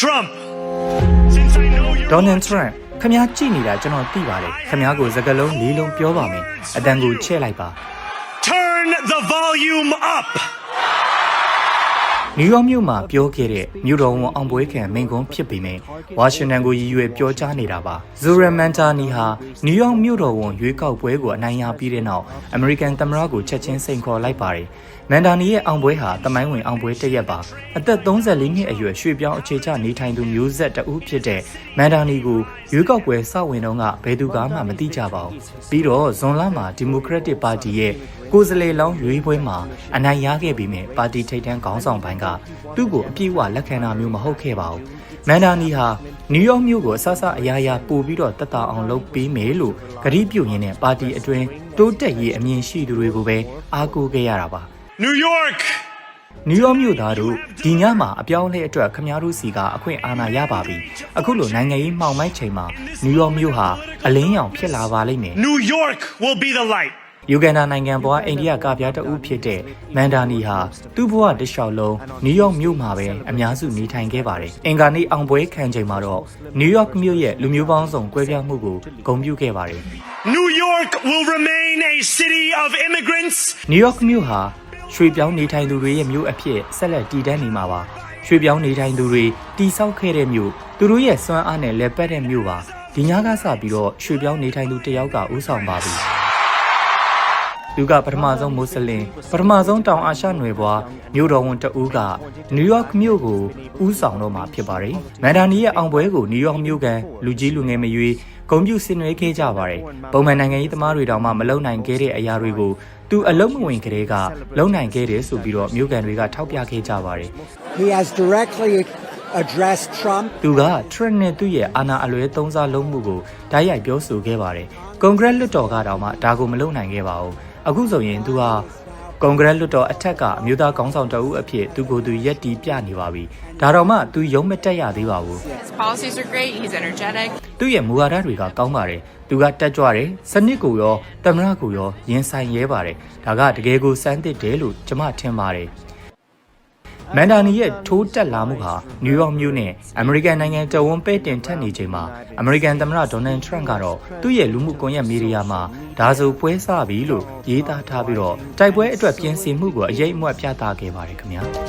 Trump. Since I know you're ဒေါ်နယ်ထရန့်ခမားကြည့်နေတာကျွန်တော်သိပါတယ်ခမားကိုစကားလုံးလေးလုံးပြောပါမယ်အတန်ကိုချဲ့လိုက်ပါ turn the volume up. နယူးယောက်မြို့မှာပြောခဲ့တဲ့မြို့တော်ဝန်အောင်ပွဲခံမိန့်ခွန်းဖြစ်ပေမဲ့ဝါရှင်တန်ကိုရည်ရွယ်ပြောကြားနေတာပါဇူရမန်တာနီဟာနယူးယောက်မြို့တော်ဝန်ရွေးကောက်ပွဲကိုအနိုင်ရပြီးတဲ့နောက်အမေရိကန်သမ္မတကိုချက်ချင်းစိန်ခေါ်လိုက်ပါတယ်မန်ဒါနီရဲ့အောင်ပွဲဟာတမိုင်းဝင်အောင်ပွဲတစ်ရက်ပါအသက်34နှစ်အရွယ်ရွှေပြောင်းအခြေချနေထိုင်သူမျိုးဆက်တဦးဖြစ်တဲ့မန်ဒါနီကိုရွေးကောက်ပွဲစဝင်တော့ကဘယ်သူကမှမသိကြပါဘူးပြီးတော့ဇွန်လမှာဒီမိုကရက်တစ်ပါတီရဲ့ ကိုယ်စားလှယ်လောင်းရွေးပွဲမှာအနိုင်ရခဲ့ပြီးမြဲပါတီထိပ်တန်းခေါင်းဆောင်ပိုင်းကသူ့ကိုအပြည့်အဝလက်ခံတာမျိုးမဟုတ်ခဲ့ပါဘူးမန်ဒါနီဟာနယူးယောက်မြို့ကိုအဆအဆအယားယာပို့ပြီးတော့တက်တာအောင်လုပ်ပေးမယ်လို့ကတိပြုရင်းနဲ့ပါတီအတွင်းတိုးတက်ရေးအမြင်ရှိသူတွေကိုပဲအားကိုးခဲ့ရတာပါ New York. နယူးယောက်မြို့သားတို့ဒီညမှာအပြောင်းအလဲအတွက်ခမားတို့စီကအခွင့်အာဏာရပါပြီအခုလိုနိုင်ငံရေးမှောင်မိုက်ချိန်မှာနယူးယောက်မြို့ဟာအလင်းရောင်ဖြစ်လာပါလိမ့်မယ် New York will be the light. ယူဂန်ဒါနိုင်ငံပေါ်အိန္ဒိယကပြားတအုပ်ဖြစ်တဲ့မန်ဒါနီဟာသူ့ဘဝတစ်လျှောက်လုံးနယူးယောက်မြို့မှာပဲအများစုနေထိုင်ခဲ့ပါတယ်။အင်္ဂါနေ့အောင်ပွဲခံချိန်မှာတော့နယူးယောက်မြို့ရဲ့လူမျိုးပေါင်းစုံကွဲပြားမှုကိုဂုဏ်ပြုခဲ့ပါတယ် New York will remain a city of immigrants. ။နယူးယောက်မြို့ဟာရွှေပြောင်းနေထိုင်သူတွေရဲ့မြို့အဖြစ်ဆက်လက်တည်တံ့နေမှာပါ။ရွှေပြောင်းနေထိုင်သူတွေတိဆောက်ခဲ့တဲ့မြို့သူတို့ရဲ့စွမ်းအားနဲ့လက်ပတ်တဲ့မြို့ပါ။ဒီညကစပြီးတော့ရွှေပြောင်းနေထိုင်သူတယောက်ကဥဆောင်ပါပြီ။ သူကပထမဆုံးမွတ်စလင်ပထမဆုံးတောင်အာရှနွယ်ဘွားမြို့တော်ဝန်တဦးကနယူးယောက်မြို့ကိုဦးဆောင်တော့မှာဖြစ်ပါတယ်။မန်ဒါနီရဲ့အောင်ပွဲကိုနယူးယောက်မြို့ကန်လူကြီးလူငယ်မရွေးဂုံပြူဆင်နွှဲခဲ့ကြပါတယ်။ပုံမှန်နိုင်ငံရေးသမားတွေတောင်မှမလုံနိုင်ခဲ့တဲ့အရာတွေကိုသူအလုံးမဝင်ကလေးကလုံနိုင်ခဲ့တယ်ဆိုပြီးတော့မြို့ကန်တွေကထောက်ပြခဲ့ကြပါတယ် He has directly addressed Trump. ။သူက Trump နဲ့သူ့ရဲ့အာဏာအလွဲသုံးစားလုံးမှုကိုဓာတ်ရိုက်ပြောဆိုခဲ့ပါတယ်။ကွန်ဂရက်လွှတ်တော်ကတောင်မှဒါကိုမလုပ်နိုင်ခဲ့ပါဘူး။ အခုဆိုရင်သူဟာကွန်ဂရက်လွှတ်တော်အထက်ကအမျိုးသားကောင်းဆောင်တဦးအဖြစ်သူကိုယ်သူရက်တီပြနေပါပြီ။ဒါတော့မှသူရုံးမတက်ရသေးပါဘူး His policies are great. He's energetic. ။သူ့ရဲ့မူဝါဒတွေကကောင်းပါတယ်။သူကတက်ကြွတယ်။စနစ်ကိုရောတမရကိုရောရင်ဆိုင်ရဲပါတယ်။ဒါကတကယ်ကိုစမ်းသစ်တယ်လို့ကျွန်မထင်ပါတယ်။ မန်ဒါနီရဲ့ထိုးတက်လာမှုဟာနယူးယောက်မြို့နဲ့အမေရိကန်နိုင်ငံတဝန်းပဲ့တင်ထက်နေချိန်မှာအမေရိကန်သမ္မတဒေါ်နယ်ထရန့်ကတော့သူ့ရဲ့လူမှုကွန်ရက်မီဒီယာမှာဒါဆိုပွဲစပြီလို့ရေးသားထားပြီးတော့တိုက်ပွဲအတွက်ပြင်ဆင်မှုကိုအရေးအမွတ်ပြသခဲ့ပါတယ်ခင်ဗျာ။